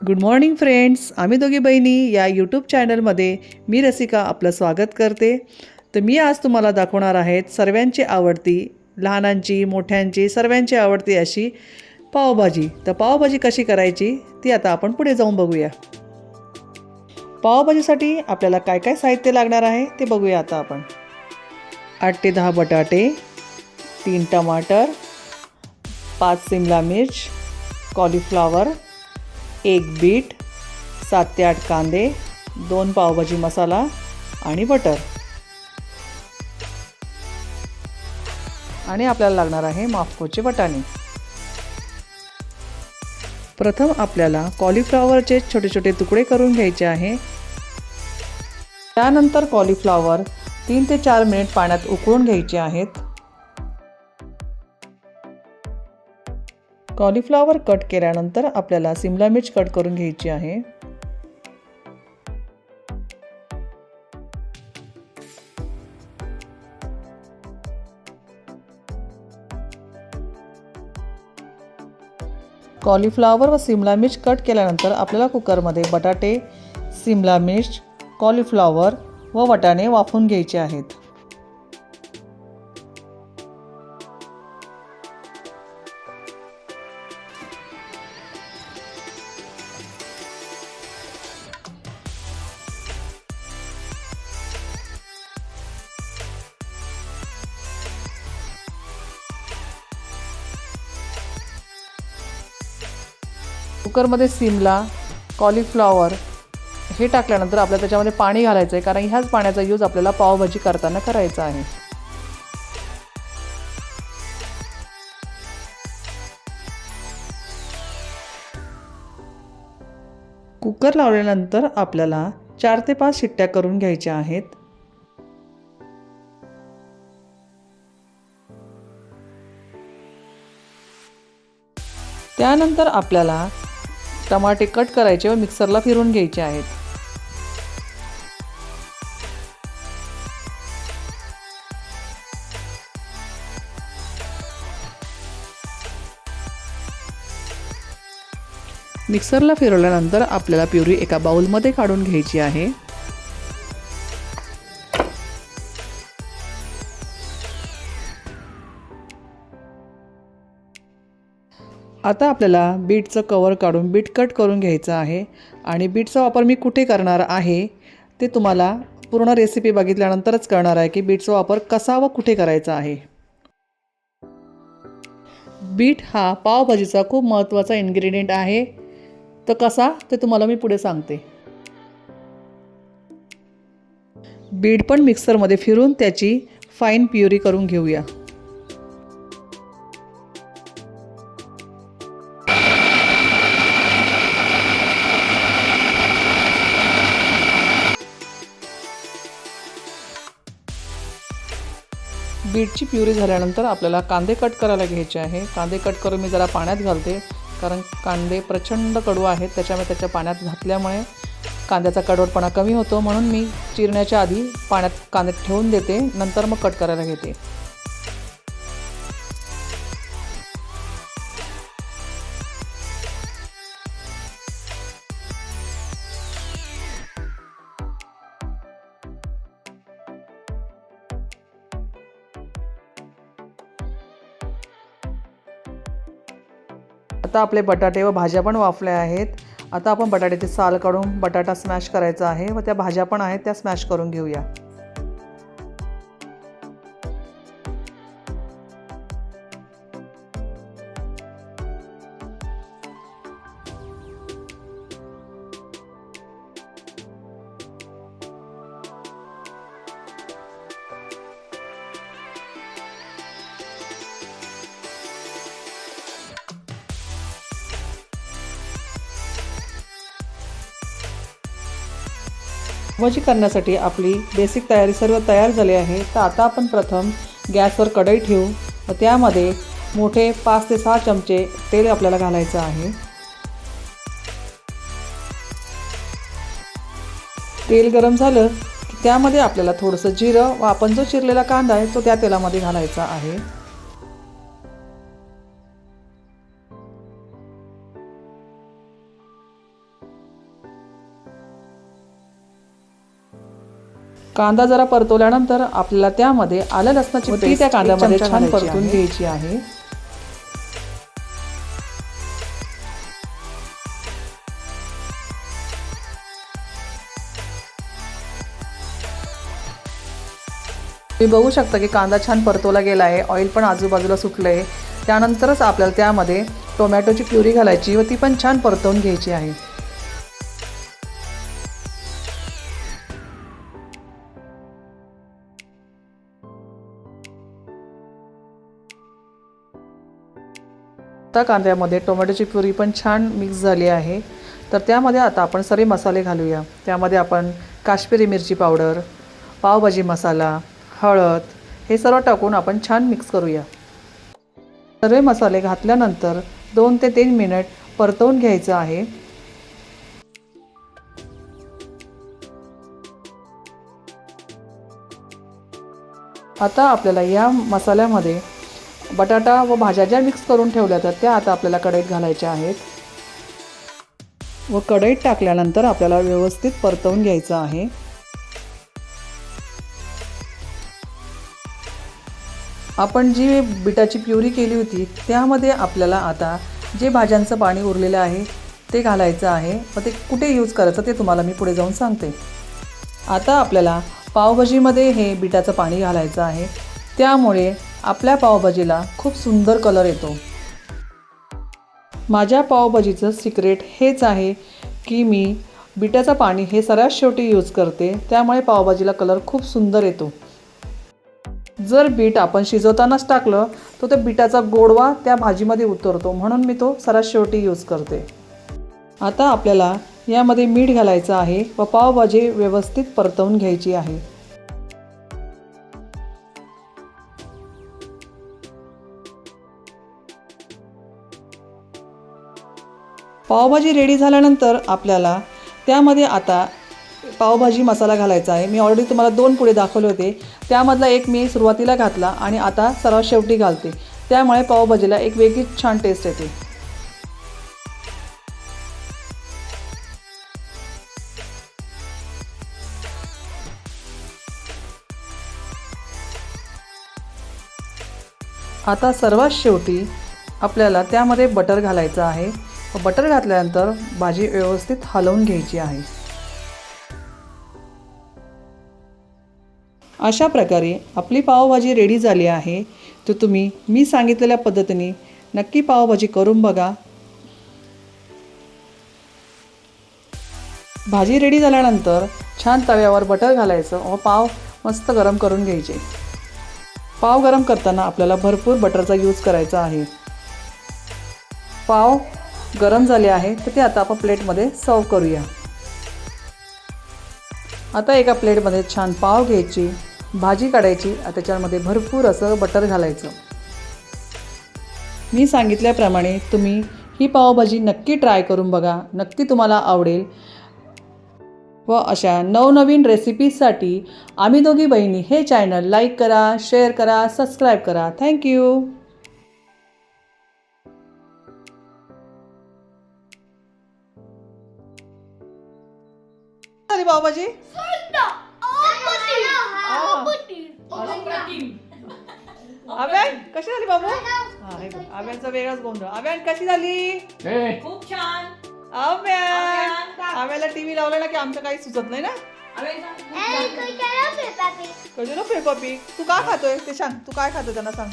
Good morning friends आम्ही दोघी बहिणी या यूट्यूब चॅनलमध्ये मी रसिका आपलं स्वागत करते. तर मी आज तुम्हाला दाखवणार आहेत सर्वांची आवडती लहानांची मोठ्यांची सर्वांची आवडती अशी पावभाजी. तर पावभाजी कशी करायची ती आता आपण पुढे जाऊन बघूया. पावभाजीसाठी आपल्याला काय काय साहित्य लागणार आहे ते बघूया आता आपण. आठ ते दहा बटाटे तीन टमाटर पाच सिमला मिर्च कॉलीफ्लावर एक बीट सात ते आठ कांदे दोन पावभाजी मसाला आणि बटर. आणि आपल्याला लागणार आहे माफकोचे बटाणे प्रथम आपल्याला कॉलीफ्लॉवरचे छोटे छोटे तुकडे करून घ्यायचे आहे. त्यानंतर कॉलीफ्लॉवर तीन ते चार मिनिट पाण्यात उकळून घ्यायचे आहेत. कॉलीफ्लॉवर कट केल्यानंतर आपल्याला सिमला मिर्च कट करून घ्यायची आहे. कॉलीफ्लॉवर व सिमला मिर्च कट केल्यानंतर आपल्याला कुकरमध्ये बटाटे सिमला मिर्च कॉलीफ्लॉवर व वटाणे वाफवून घ्यायचे आहेत. कुकरमध्ये सिमला कॉलीफ्लॉवर हे टाकल्यानंतर आपल्याला त्याच्यामध्ये पाणी घालायचं आहे कारण ह्याच पाण्याचा यूज आपल्याला पावभाजी करताना करायचा आहे. कुकर लावल्यानंतर आपल्याला चार ते पाच शिट्ट्या करून घ्यायच्या आहेत. त्यानंतर आपल्याला टमाटे कट करायचे व मिक्सरला फिरून घ्यायचे आहेत. मिक्सरला फिरवल्यानंतर आपल्याला प्युरी एका बाउलमध्ये काढून घ्यायची आहे. आता आपल्याला बीटचं कवर काढून बीट कट करून घ्यायचं आहे. आणि बीटचा वापर मी कुठे करणार आहे ते तुम्हाला पूर्ण रेसिपी बघितल्यानंतरच करणार आहे की बीटचा वापर कसा व कुठे करायचा आहे. बीट हा पावभाजीचा खूप महत्त्वाचा इन्ग्रेडियंट आहे. तर कसा ते तुम्हाला मी पुढे सांगते. बीट पण मिक्सरमध्ये फिरून त्याची फाईन प्युरी करून घेऊया. बीटची प्युरी झाल्यानंतर आपल्याला कांदे कट करायला घ्यायचे आहे. कांदे कट करून मी जरा पाण्यात घालते कारण कांदे प्रचंड कडू आहेत त्याच्यामुळे त्याच्या पाण्यात घातल्यामुळे कांद्याचा कडवटपणा कमी होतो. म्हणून मी चिरण्याच्या आधी पाण्यात कांदे ठेवून देते नंतर मग कट करायला घेते. आता आपले बटाटे व भाज्या पण वाफल्या आहेत. आता आपण बटाट्याची साल काढून बटाटा स्मॅश करायचा आहे व त्या भाज्या पण आहेत त्या स्मॅश करून घेऊया. भजी करण्यासाठी आपली बेसिक तयारी सर्व तयार झाली आहे. तर आता आपण प्रथम गॅसवर कढई ठेवू. व त्यामध्ये मोठे पाच ते सहा चमचे तेल आपल्याला घालायचं आहे. तेल गरम झालं की त्यामध्ये आपल्याला थोडंसं जिरं व आपण जो चिरलेला कांदा आहे तो त्या तेलामध्ये घालायचा आहे. कांदा जरा परतवल्यानंतर आपल्याला त्यामध्ये आलं लसणाची ती त्या कांद्यामध्ये छान परतून घ्यायची आहे. तुम्ही बघू शकता की कांदा छान परतवला गेला आहे. ऑइल पण आजूबाजूला सुटलं आहे त्यानंतरच आपल्याला त्यामध्ये टोमॅटोची प्युरी घालायची व ती पण छान परतवून घ्यायची आहे. आता कांद्यामध्ये टोमॅटोची प्युरी पण छान मिक्स झाली आहे? तर त्यामध्ये आता आपण सर्व मसाले घालूया. त्यामध्ये आपण काश्मीरी मिरची पावडर पावभाजी मसाला हळद हे सर्व टाकून आपण छान मिक्स करूया. सर्व मसाले घातल्यानंतर दोन ते तीन मिनिट परतवून घ्यायचं आहे. आता आपल्याला या मसाल्यामध्ये बटाटा व भाज्या ज्या मिक्स करून ठेवल्या तर त्या आता आपल्याला कढईत घालायच्या आहेत. व कढईत टाकल्यानंतर आपल्याला व्यवस्थित परतवून घ्यायचं आहे. आपण जी बिटाची प्युरी केली होती त्यामध्ये आपल्याला आता जे भाज्यांचं पाणी उरलेलं आहे ते घालायचं आहे. व ते कुठे यूज करायचं ते तुम्हाला मी पुढे जाऊन सांगते. आता आपल्याला पावभाजीमध्ये हे बिटाचं पाणी घालायचं आहे. त्यामुळे आपल्या पावभाजीला खूप सुंदर कलर येतो. माझ्या पावभाजीचं सिक्रेट हेच आहे की मी बिटाचं पाणी हे सर्वात शेवटी यूज करते त्यामुळे पावभाजीला कलर खूप सुंदर येतो. जर बीट आपण शिजवतानाच टाकलं तर त्या बिटाचा गोडवा त्या भाजीमध्ये उतरतो म्हणून मी तो सर्वात शेवटी यूज करते. आता आपल्याला यामध्ये मीठ घालायचं आहे व पावभाजी व्यवस्थित परतवून घ्यायची आहे. पावभाजी रेडी झाल्यानंतर आपल्याला त्यामध्ये आता पावभाजी मसाला घालायचा आहे. मी ऑलरेडी तुम्हाला दोन पुढे दाखवले होते. त्यामधला एक मी सुरुवातीला घातला आणि आता सर्वात शेवटी घालते. त्यामुळे पावभाजीला एक वेगळीच छान टेस्ट येते. आता सर्वात शेवटी आपल्याला त्यामध्ये बटर घालायचं आहे. बटर घातल्यानंतर भाजी व्यवस्थित हलवून घ्यायची आहे. अशा प्रकारे आपली पावभाजी रेडी झाली आहे. तर तुम्ही मी सांगितलेल्या पद्धतीने नक्की पावभाजी करून बघा. भाजी रेडी झाल्यानंतर छान तव्यावर बटर घालायचं व पाव मस्त गरम करून घ्यायचे. पाव गरम करताना आपल्याला भरपूर बटरचा यूज करायचा आहे. पाव गरम झाले आहे तर ते आता आपण प्लेटमध्ये सर्व करूया. आता एका प्लेटमध्ये छान पाव घ्यायची भाजी काढायची त्याच्यामध्ये भरपूर असं बटर घालायचं. मी सांगितल्याप्रमाणे तुम्ही ही पावभाजी नक्की ट्राय करून बघा नक्की तुम्हाला आवडेल. व अशा नवनवीन रेसिपीजसाठी आम्ही दोघी बहिणी हे चॅनल लाईक करा शेअर करा सबस्क्राईब करा. थँक्यू पावभाजी अभ्यान कशी झाली बाबू? हा हे. बघ वेगळाच गोंधळ. अभ्यान कशी झाली? खूप छान. टीव्ही लावला ना की आमचं काही सुचत नाही ना? कधी पेपा पी तू का खातोय? ते सांग तू काय खातोय? त्यांना सांग.